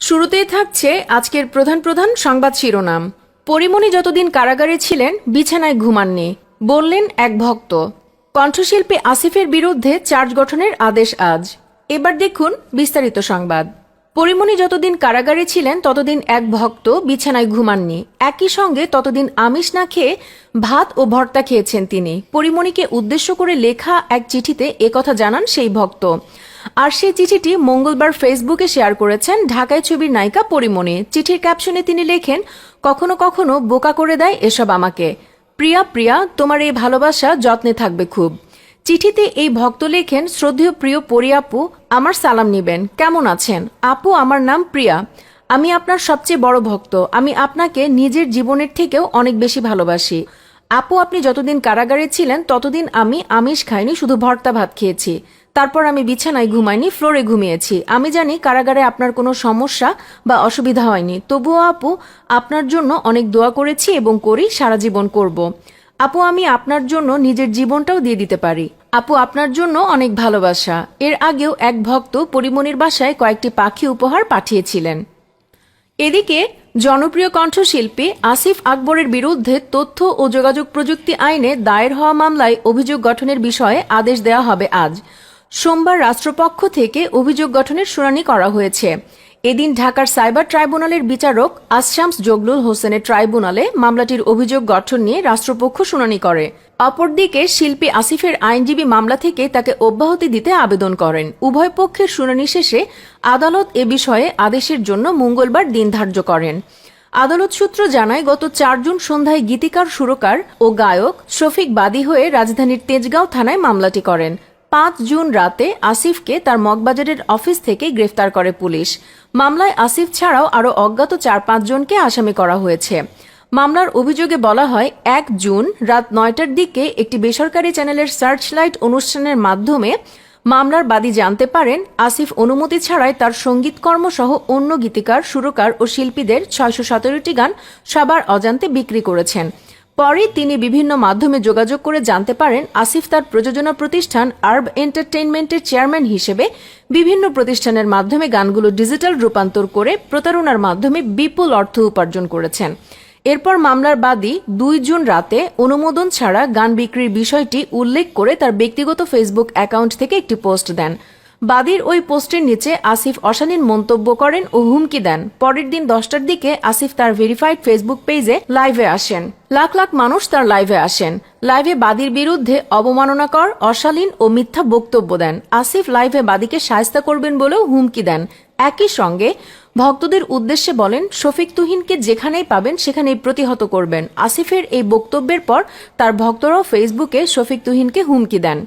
শুরুতেই থাকছে আজকের প্রধান প্রধান সংবাদ শিরোনাম। পরিমণি যতদিন কারাগারে ছিলেন, বিছানায় ঘুমাননি, বললেন এক ভক্ত। কণ্ঠশিল্পী আসিফের বিরুদ্ধে চার্জ গঠনের আদেশ আজ। এবার দেখুন বিস্তারিত সংবাদ। পরিমণি যতদিন কারাগারে ছিলেন, ততদিন এক ভক্ত বিছানায় ঘুমাননি। একই সঙ্গে ততদিন আমিষ না খেয়ে ভাত ও ভর্তা খেয়েছেন তিনি। পরিমণিকে উদ্দেশ্য করে লেখা এক চিঠিতে একথা জানান সেই ভক্ত। আর সেই চিঠিটি মঙ্গলবার ফেসবুকে শেয়ার করেছেন ঢাকায় ছবির নায়িকা পরিমণি। চিঠির ক্যাপশনে তিনি লেখেন, কখনো কখনো বোকা করে দেয় এসব আমাকে। প্রিয়া প্রিয়া, তোমার এই ভালোবাসা যত্নে থাকবে খুব। চিঠিতে এই ভক্ত লেখেন, শ্রদ্ধেয় প্রিয় পরি আপু, আমার সালাম নিবেন। কেমন আছেন? আপু, আমার নাম প্রিয়া। আমি আপনার সবচেয়ে বড় ভক্ত। আমি আপনাকে নিজের জীবনের থেকেও অনেক বেশি ভালোবাসি। আপু, আপনি যতদিন কারাগারে ছিলেন, ততদিন আমি আমিষ খাইনি, শুধু ভর্তা ভাত খেয়েছি। তারপর আমি বিছানায় ঘুমাইনি, ফ্লোরে ঘুমিয়েছি। আমি জানি কারাগারে আপনার কোনো সমস্যা বা অসুবিধা হয়নি। তবুও আপু, আপনার জন্য অনেক দোয়া করেছি এবং করি, সারা জীবন করব। আপু, আমি আপনার জন্য নিজের জীবনটাও দিয়ে দিতে পারি। আপু, আপনার জন্য অনেক ভালোবাসা। এর আগেও এক ভক্ত পরিমণির বাসায় কয়েকটি পাখি উপহার পাঠিয়েছিলেন। এদিকে জনপ্রিয় কণ্ঠশিল্পী আসিফ আকবরের বিরুদ্ধে তথ্য ও যোগাযোগ প্রযুক্তি আইনে দায়ের হওয়া মামলায় অভিযোগ গঠনের বিষয়ে আদেশ দেওয়া হবে আজ। সোমবার রাষ্ট্রপক্ষ থেকে অভিযোগ গঠনের শুনানি করা হয়েছে। এদিন ঢাকার সাইবার ট্রাইব্যুনালের বিচারক আসশামস জগলুল হোসেনের ট্রাইব্যুনালে মামলাটির অভিযোগ গঠন নিয়ে রাষ্ট্রপক্ষ শুনানি করে। অপরদিকে শিল্পী আসিফের আইনজীবী মামলা থেকে তাকে অব্যাহতি দিতে আবেদন করেন। উভয় পক্ষের শুনানি শেষে আদালত এ বিষয়ে আদেশের জন্য মঙ্গলবার দিন ধার্য করেন। আদালত সূত্র জানায়, গত চার জুন সন্ধ্যায় গীতিকার সুরকার ও গায়ক শফিক বাদী হয়ে রাজধানীর তেজগাঁও থানায় মামলাটি করেন। পাঁচ জুন রাতে আসিফকে তার মগবাজারের অফিস থেকে গ্রেফতার করে পুলিশ। মামলায় আসিফ ছাড়াও আরও অজ্ঞাত চার পাঁচজনকে আসামি করা হয়েছে। মামলার অভিযোগে বলা হয়, এক জুন রাত নয়টার দিকে একটি বেসরকারি চ্যানেলের সার্চ লাইট অনুষ্ঠানের মাধ্যমে মামলার বাদী জানতে পারেন, আসিফ অনুমতি ছাড়াই তার সঙ্গীতকর্ম সহ অন্য গীতিকার, সুরকার ও শিল্পীদের ছয়শো সতেরোটি গান সবার অজান্তে বিক্রি করেছেন। পরে তিনি বিভিন্ন মাধ্যমে যোগাযোগ করে জানতে পারেন আসিফ তার প্রযোজনা প্রতিষ্ঠান আর্ব এন্টারটেইনমেন্টের চেয়ারম্যান হিসেবে বিভিন্ন প্রতিষ্ঠানের মাধ্যমে গানগুলো ডিজিটাল রূপান্তর করে প্রতারণার মাধ্যমে বিপুল অর্থ উপার্জন করেছেন। এরপর মামলার বাদী দুই জুন রাতে অনুমোদন ছাড়া গান বিক্রির বিষয়টি উল্লেখ করে তার ব্যক্তিগত ফেসবুক অ্যাকাউন্ট থেকে একটি পোস্ট দেন। বাদীর ওই পোস্টের নিচে আসিফ অশালীন মন্তব্য করেন ও হুমকি দেন। পরের দিন দশটার দিকে আসিফ তার ভেরিফাইড ফেসবুক পেজে লাইভে আসেন। লাখ লাখ মানুষ তার লাইভে আসেন। লাইভে বাদীর বিরুদ্ধে অবমাননাকর, অশালীন ও মিথ্যা বক্তব্য দেন। আসিফ লাইভে বাদীকে সায়স্তা করবেন বলেও হুমকি দেন। একই সঙ্গে ভক্তদের উদ্দেশ্যে বলেন, শফিক তুহিনকে যেখানেই পাবেন সেখানেই প্রতিহত করবেন। আসিফের এই বক্তব্যের পর তার ভক্তরাও ফেসবুকে শফিক তুহিনকে হুমকি দেন।